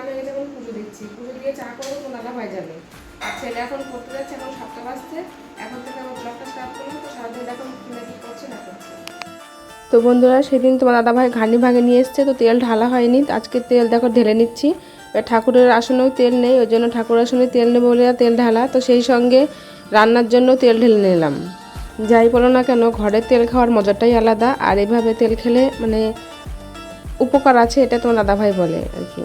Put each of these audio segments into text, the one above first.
আমি আগে এখন পুজো দিচ্ছি। পুজো দিয়ে চা করব, তো নানা হয়ে যাবে। আর ছেলে এখন করতে যাচ্ছে, এখন সাতটা বাজছে। এখন থেকে আমার ব্লগটা স্টার্ট করব, তো সারাদিন এখন কিনে কি করছে, না করছে। তো বন্ধুরা, সেদিন তোমার দাদা ভাই ঘানি ভাঙে নিয়ে এসছে, তো তেল ঢালা হয়নি। আজকে তেল দেখো ঢেলে নিচ্ছি। এবার ঠাকুরের আসনেও তেল নেই, ওই জন্য ঠাকুরের আসনে তেল নেব বলে তেল ঢালা। তো সেই সঙ্গে রান্নার জন্য তেল ঢেলে নিলাম। যাই বলো না কেন ঘরের তেল খাওয়ার মজাটাই আলাদা। আর এভাবে তেল খেলে মানে উপকার আছে, এটা তোমার দাদা ভাই বলে আর কি।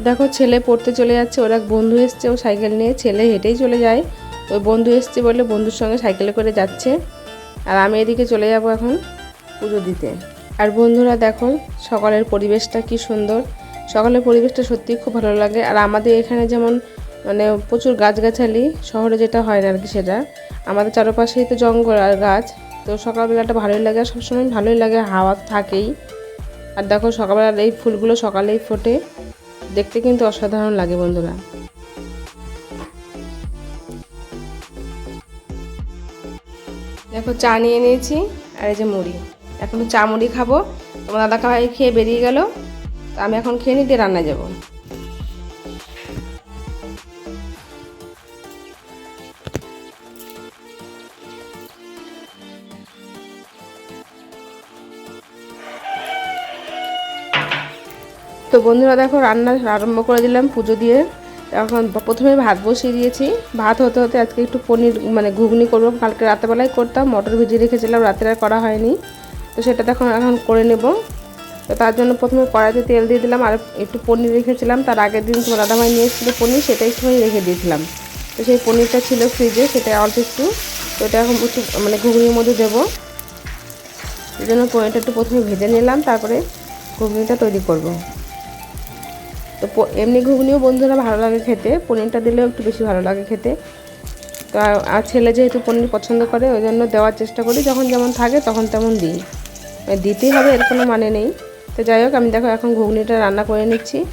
দেখো ছেলে পড়তে চলে যাচ্ছে, ওর এক বন্ধু এসছে, ও সাইকেল নিয়ে ছেলে হেঁটেই চলে যায়। ওই বন্ধু এসছে বলে বন্ধুর সঙ্গে সাইকেলে করে যাচ্ছে। আর আমি এদিকে চলে যাব এখন পুজো দিতে। আর বন্ধুরা দেখো, সকালের পরিবেশটা কি সুন্দর। সকালের পরিবেশটা সত্যিই খুব ভালো লাগে। আর আমাদের এখানে যেমন মানে প্রচুর গাছগাছালি, শহরে যেটা হয় না আর কি সেটা। আমাদের চারপাশেই তো জঙ্গল আর গাছ। তো সকালবেলাটা ভালোই লাগে, আর সবসময় ভালোই লাগে, হাওয়া থাকেই। আর দেখো সকালবেলার এই ফুলগুলো সকালেই ফোটে। দেখতে কিন্তু অসাধারণ লাগে বন্ধুরা। দেখো, চা নিয়ে নিয়েছি আর এই যে মুড়ি। এখন চা মুড়ি খাব। তোমার দাদা খাওয়াই খেয়ে বেরিয়ে গেল। তো আমি এখন খেয়ে নিতে রান্না যাব। তো বন্ধুরা দেখো রান্না আরম্ভ করে দিলাম পুজো দিয়ে। এখন প্রথমে ভাত বসিয়ে দিয়েছি। ভাত হতে হতে আজকে একটু পনির মানে ঘুগনি করব। কালকে রাতেবেলায় করতাম, মটর ভিজিয়ে রেখেছিলাম, রাতের আর করা হয়নি। তো সেটা এখন এখন করে নেব। তো তার জন্য প্রথমে কড়াইতে তেল দিয়ে দিলাম, আর একটু পনির রেখেছিলাম। তার আগের দিন তোমার দাদাভাই নিয়ে এসেছিল পনির, সেটা একটুখানি রেখে দিয়েছিলাম। তো সেই পনিরটা ছিল ফ্রিজে, সেটা অল্প একটু। তো এটা এখন একটু মানে ঘুগনির মধ্যে দেবো। এই জন্য পনিরটা একটু প্রথমে ভেজে নিলাম, তারপরে ঘুগনিটা তৈরি করব। তো এমনি ঘুগনিও বন্ধুরা ভালো লাগে খেতে। পনিরটা দিলেও একটু বেশি ভালো লাগে খেতে। তো আর- আর ছেলে যেহেতু পনির পছন্দ করে, ওই জন্য দেওয়ার চেষ্টা করি। যখন যেমন থাকে তখন তেমন দিই। মানে দিতেই হবে, এর কোনো মানে নেই। তো যাই হোক, আমি দেখো এখন ঘুগনিটা রান্না করে নিচ্ছি।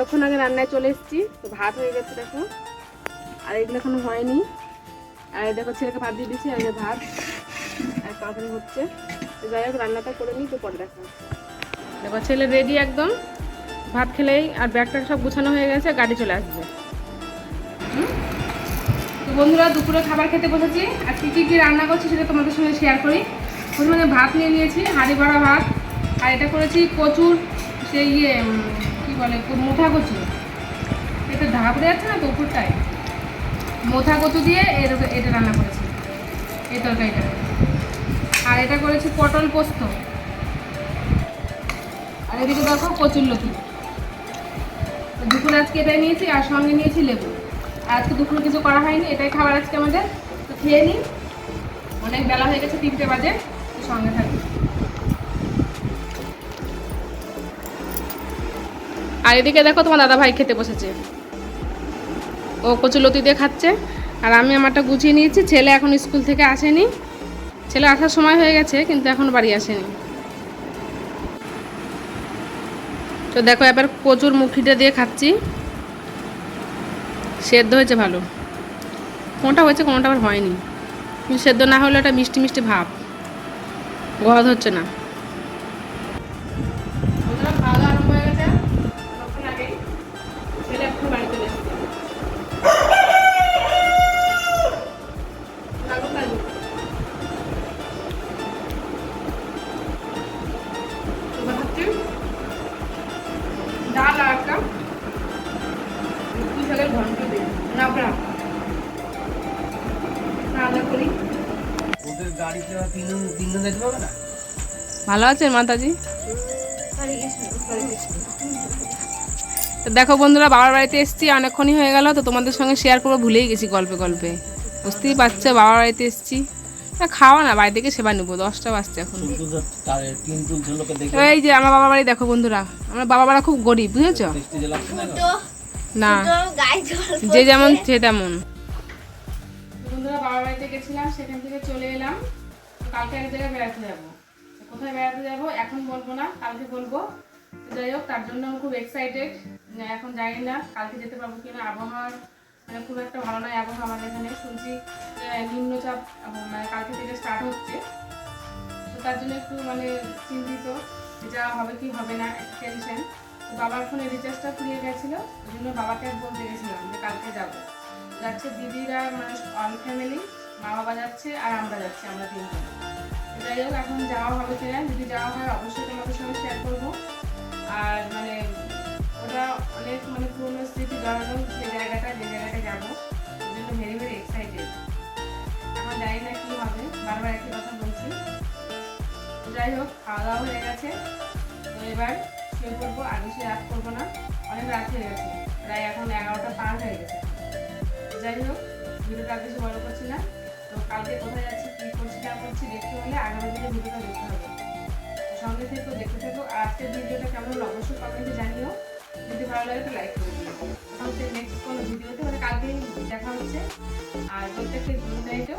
অনেকক্ষণ আগে রান্নায় চলে এসেছি। তো ভাত হয়ে গেছে দেখো। আর এগুলো এখনও হয়নি। আর দেখো ছেলেকে ভাত দিয়ে দিচ্ছি আর ভাত। আর তরকারি হচ্ছে। তো যাই হোক, রান্নাটা করে নিই, তো পরে দেখা। দেখো, ছেলে রেডি একদম। ভাত খেলেই আর ব্যাগটা সব গুছানো হয়ে গেছে গাড়ি চলে আসবে? তো বন্ধুরা, দুপুরে খাবার খেতে বসেছি। আর কী কী কী রান্না করছি সেটা তোমাদের সঙ্গে শেয়ার করি। প্রথমে ভাত নিয়ে নিয়েছি, হাঁড়ি ভরা ভাত। আর এটা করেছি কচুর সেই ইয়ে বলে মোথা কচু এটা ধাপড়ে যাচ্ছে না তো উপরটায় মোথা কচু দিয়ে এর এটা রান্না করেছি। এই তরকারিটা। আর এটা করেছি পটল পোস্ত। আর এদিকে দেখো কচুর লতি। দুপুরে আজকে এটাই নিয়েছি, আর সঙ্গে নিয়েছি লেবু। আর আজকে দুপুরে কিছু করা হয়নি, এটাই খাবার আজকে আমাদের। তো খেয়ে নিই। অনেক বেলা হয়ে গেছে তিনটে বাজে সঙ্গে থাকি আর এদিকে দেখো তোমার দাদা ভাই খেতে বসেছে। ও কচুলতি দিয়ে খাচ্ছে। আর আমি আমারটা গুছিয়ে নিয়েছি। ছেলে এখন স্কুল থেকে আসেনি। ছেলে আসার সময় হয়ে গেছে, কিন্তু এখন বাড়ি আসেনি। তো দেখো এবার কচুর মুখিটা দিয়ে খাচ্ছি। সেদ্ধ হয়েছে ভালো। কোনটা হয়েছে কোনটা আবার হয়নি। কিন্তু সেদ্ধ না হলে একটা মিষ্টি মিষ্টি ভাব। গদ হচ্ছে না। ঘন্ট দিয়ে নাবড়া রান্না করি। ওদের গাড়িতে তিনজন তিনজন যেতে পারবে না? ভালো আছেন মাতাজি? তো দেখো বন্ধুরা বাবার বাড়িতে এসেছি অনেকক্ষণই হয়ে গেল তো তোমাদের সঙ্গে শেয়ার করব ভুলেই গেছি গল্পে গল্পে। বুঝতেই পারছ বাবার বাড়িতে এসেছি। না খাওয়া না বাড়ি থেকে সেবা নেব দশটা বাজছে এখন। এই যে আমার বাবা বাড়ি দেখো বন্ধুরা আমার বাবা বাড়ি খুব গরিব বুঝেছ? না। যে যেমন সে তেমন। বন্ধুরা বাবার বাড়িতে গেছিলাম সেখান থেকে চলে এলাম। কালকে এক জায়গায় বেড়াতে যাব। কোথায় বেড়াতে যাব এখন বলব না কালকে বলব। যাই হোক তার জন্য আমি খুব এক্সাইটেড এখন জানি না কালকে যেতে পারব কিনা। আবহাওয়ার মানে খুব একটা ভালো নয় আবহাওয়া আমাদের এখানে শুনছি নিম্নচাপ মানে কালকে থেকে স্টার্ট হচ্ছে। তো তার জন্য একটু মানে চিন্তিত যে হবে কি হবে না একটা টেনশন বাবার ফোনে রিচার্জটা ফুরিয়ে গেছিল, ওই জন্য বাবাকে বলতে গেছিলাম যে কালকে যাব। যাচ্ছে দিদিরা মানে অল ফ্যামিলি মা বাবা যাচ্ছে আর আমরা যাচ্ছি, আমরা তিনজন। যাই হোক, এখন যাওয়া হবে কিনা যদি যাওয়া হয় অবশ্যই তোমাদের সঙ্গে শেয়ার করব। আর মানে ওটা অনেক মানে পুরনো স্মৃতি জড়ানো যে জায়গাটা যে জায়গাটা যাব, ওই জন্য ভেরি ভেরি এক্সাইটেড এখন জানি না কী হবে, বারবার একই কথা বলছি। যাই হোক, খাওয়া দাওয়া হয়ে গেছে। তো এবার শুয়ে পড়ব আর বেশি রাত করব না। অনেক রাত হয়ে গেছে, প্রায় এখন এগারোটা পার হয়ে গেছে। যাই হোক, ভিডিওটা আর বেশি বড় করছি না। তো কালকে কোথায় যাচ্ছি, কী করছি, না করছি, দেখতে হলে আগামী দিনে ভিডিওটা দেখতে হবে। সঙ্গে থেকেও দেখতে থাকো। আর আজকের ভিডিওটা কেমন অবশ্যই কমেন্টে জানিও। যদি ভালো লাগে তো লাইক করে দিও। তাহলে নেক্সট কোনো ভিডিওতে? মানে কালকেই দেখা হচ্ছে। আর প্রত্যেকটা গুড নাইটও